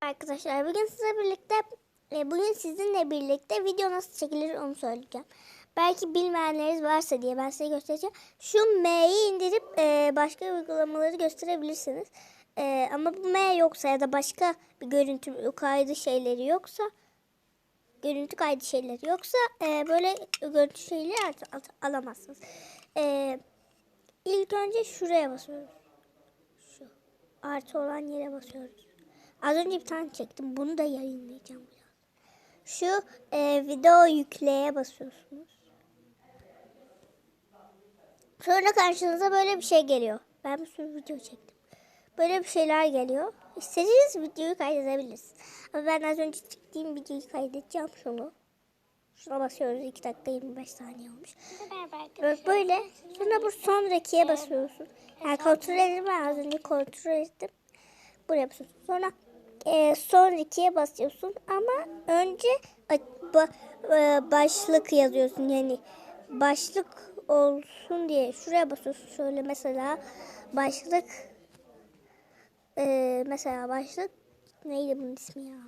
Arkadaşlar bugün sizle birlikte e, bugün sizinle birlikte video nasıl çekilir onu söyleyeceğim. Belki bilmeyenleriniz varsa diye ben size göstereceğim. Şu M'yi indirip e, başka uygulamaları gösterebilirsiniz. E, ama bu M yoksa ya da başka bir görüntü kaydı şeyleri yoksa görüntü kaydı şeyleri yoksa böyle görüntü şeyleri al- alamazsınız. İlk önce şuraya basıyoruz. Şu artı olan yere basıyoruz. Az önce bir tane çektim. Bunu da yayınlayacağım biraz. Şu e, video yükleye basıyorsunuz. Sonra karşınıza böyle bir şey geliyor. Ben bir sürü video çektim. Böyle bir şeyler geliyor. İstediğiniz videoyu kaydedebilirsiniz. Ama ben az önce çektiğim videoyu kaydedeceğim şunu. Şuna basıyoruz. 2 dakika 25 saniye olmuş. Evet, böyle. Sonra bu sonrakiye basıyorsun. Yani kontrol edin ben az önce kontrol ettim. Buraya basıyorsun. Sonra e, sonrakiye basıyorsun ama önce ba- e, başlık yazıyorsun. Yani başlık olsun diye şuraya basıyorsun. Şöyle mesela başlık e, mesela başlık neydi bunun ismi ya?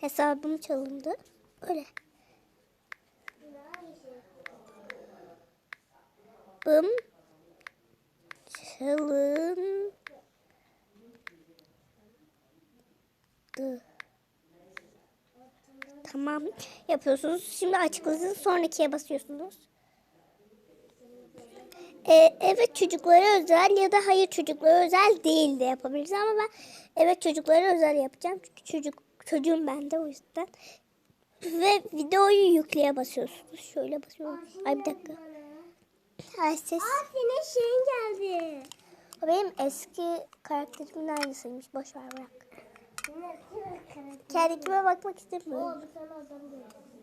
Hesabım çalındı. Öyle. Bım çalındı. Tamam yapıyorsunuz. Şimdi açıklasın sonrakiye basıyorsunuz. Ee, evet çocuklara özel ya da hayır çocuklara özel değil de yapabiliriz ama ben evet çocuklara özel yapacağım. Çünkü çocuk çocuğum ben de o yüzden. Ve videoyu yükleye basıyorsunuz. Şöyle basıyoruz. Ay bir dakika. Ay ses. Senin şeyin geldi. O benim eski karakterimin aynısıymış. Boş ver bırak. Kendime bakmak istemiyorum.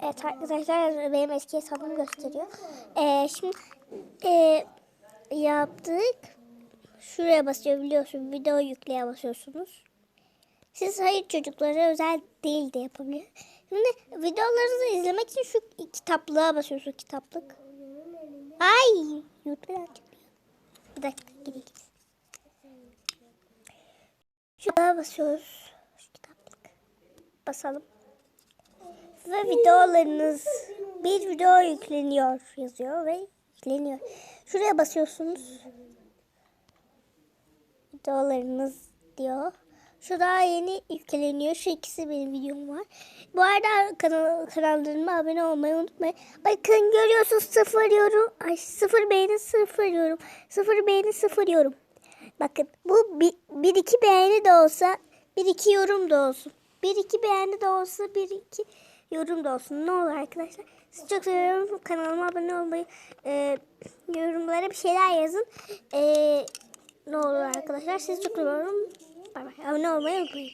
Evet arkadaşlar benim eski hesabımı gösteriyor. Ee, şimdi e, yaptık. Şuraya basıyor biliyorsun. Video yükleye basıyorsunuz. Siz hayır çocuklara özel değil de yapabilir. Şimdi videolarınızı izlemek için şu kitaplığa basıyorsun kitaplık. Ay YouTube'dan çıkıyor. Bir dakika gideyim. Şuraya basıyoruz. Basalım. Ve videolarınız bir video yükleniyor yazıyor ve yükleniyor. Şuraya basıyorsunuz. Videolarınız diyor. Şu daha yeni yükleniyor. Şu ikisi benim videom var. Bu arada kanal, kanallarıma abone olmayı unutmayın. Bakın görüyorsunuz sıfır yorum. Ay sıfır beğeni sıfır yorum. Sıfır beğeni sıfır yorum. Bakın bu bir, bir iki beğeni de olsa bir iki yorum da olsun. Bir iki beğeni de olsa bir iki yorum da olsun. Ne olur arkadaşlar. Sizi çok seviyorum. Kanalıma abone olmayı, e, yorumlara bir şeyler yazın. E, ne olur arkadaşlar. Sizi çok seviyorum. Bay bay. Abone olmayı unutmayın.